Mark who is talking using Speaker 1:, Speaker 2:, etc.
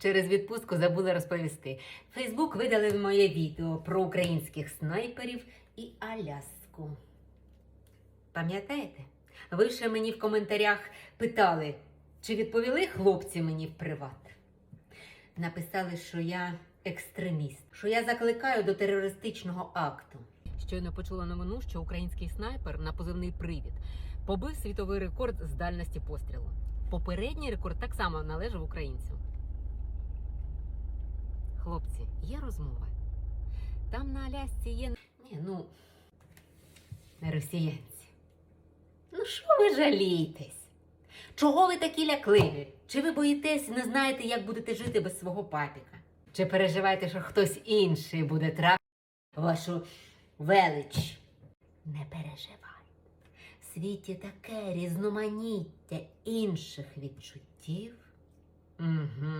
Speaker 1: через відпустку забула розповісти. Фейсбук видалив моє відео про українських снайперів і Аляску. Пам'ятаєте? Ви ще мені в коментарях питали, чи відповіли хлопці мені в приват. Написали, що я екстреміст, що я закликаю до терористичного акту. Щойно почула новину, що український снайпер на позивний привід побив світовий рекорд з дальності пострілу. Попередній рекорд так само належав українцю. Хлопці, є розмова. Там на Алясці є. Ні, ну, не росіянці. Ну, що ви жалієтесь? Чого ви такі лякливі? Чи ви боїтесь, і не знаєте, як будете жити без свого папіка? Чи переживаєте, що хтось інший буде трапити вашу велич? Не переживай. В світі таке різноманіття інших відчуттів. Угу.